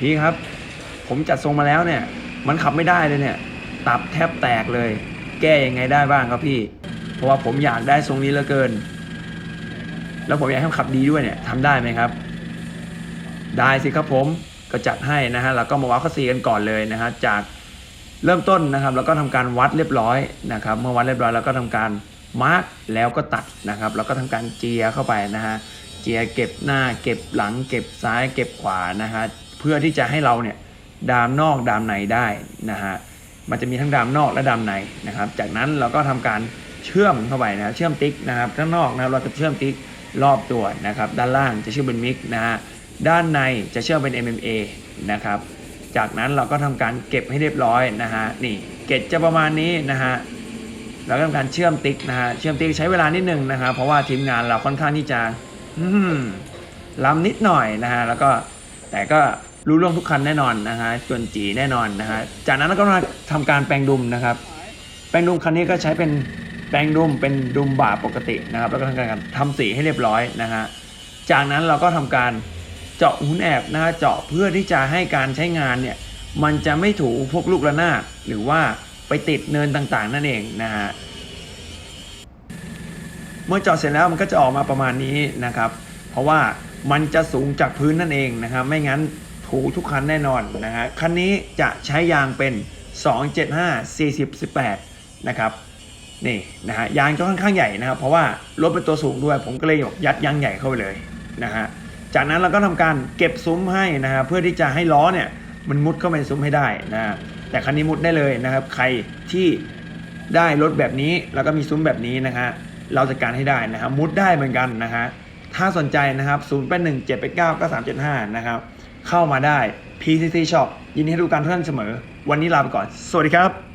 พี่ครับ ผมจัดทรงมาแล้วเนี่ย มันขับไม่ได้เลยเนี่ย ตับแทบแตกเลย แก้ยังไงได้บ้างครับพี่ เพราะว่าผมอยากได้ทรงนี้เหลือเกิน แล้วผมอยากให้มันขับดีด้วยเนี่ยทำได้ไหมครับ ได้สิครับผมก็จัดให้นะฮะแล้วก็มาวัดข้อสีกันก่อนเลยนะฮะจากเริ่มต้นนะครับ แล้วก็ทำการวัดเรียบร้อยนะครับ เมื่อวัดเรียบร้อยแล้วก็ทำการมาร์กแล้วก็ตัดนะครับ แล้วก็ทำการเจียเข้าไปนะฮะเจียเก็บหน้า เก็บหลัง เก็บซ้ายเก็บขวานะฮะ พื่อที่จะให้เราเนี่ยดามนอกดามในได้นะฮะมันจะมีทั้งดามนอกและดามในนะครับ จากนั้นเราก็ทำการเชื่อมเข้าไปนะเชื่อมติ๊กนะครับข้างนอกนะรเราจะเชื่อมติ๊กรอบตัวนะครับ ด้านล่างจะเชื่อมเป็นมิกนะฮะด้านในจะเชื่อมเป็น MMA นะครับ จากนั้นเราก็ทำการเก็บให้เรียบร้อยนะฮะนี่เก็บจะประมาณนี้นะฮะแล้วก็ทำการเชื่อมติ๊กนะฮะเชื่อมติ๊กใช้เวลานิดนึงนะครับเพราะว่าทีมงานเราค่อนข้างที่จะล้ำนิดหน่อยนะฮะแล้วก็แต่ก็ รู้เรื่องทุกคันแน่นอนนะฮะจวนจีแน่นอนนะฮะจากนั้นเราก็มาทำการแปลงดุมนะครับ แปลงดุมคันนี้ก็ใช้เป็นแปลงดุมเป็นดุมบ่าปกตินะครับ แล้วก็ทำการทำสีให้เรียบร้อยนะฮะจากนั้นเราก็ทำการเจาะหุ่นแอบนะฮะเจาะเพื่อที่จะให้การใช้งานเนี่ยมันจะไม่ถูพวกลูกระนาดหรือว่าไปติดเนินต่างๆ นั่นเองนะฮะเมื่อเจาะเสร็จแล้วมันก็จะออกมาประมาณนี้นะครับ เพราะว่ามันจะสูงจากพื้นนั่นเองนะครับ ไม่งั้น ถูทุกคันแน่นอนนะฮะคันนี้จะใช้ยางเป็น 275 40 18 นะครับนี่นะฮะยางจะค่อนข้างใหญ่นะครับ เพราะว่ารถเป็นตัวสูงด้วย ผมก็เลยยัดยางใหญ่เข้าไปเลยนะฮะจากนั้นเราก็ทำการเก็บซุ้มให้นะฮะเพื่อที่จะให้ล้อเนี่ยมันมุดเข้าไปในซุ้มให้ได้นะฮะแต่คันนี้มุดได้เลยนะครับ ใครที่ได้รถแบบนี้แล้วก็มีซุ้มแบบนี้นะฮะเราจัดการให้ได้นะครับมุดได้เหมือนกันนะฮะถ้าสนใจนะครับ 0 8 1 7 8 9 9 3 7 5 นะครับ เข้ามาได้ PCC Shop ยินดีให้ดูการทุกท่านเสมอ วันนี้ลาไปก่อน สวัสดีครับ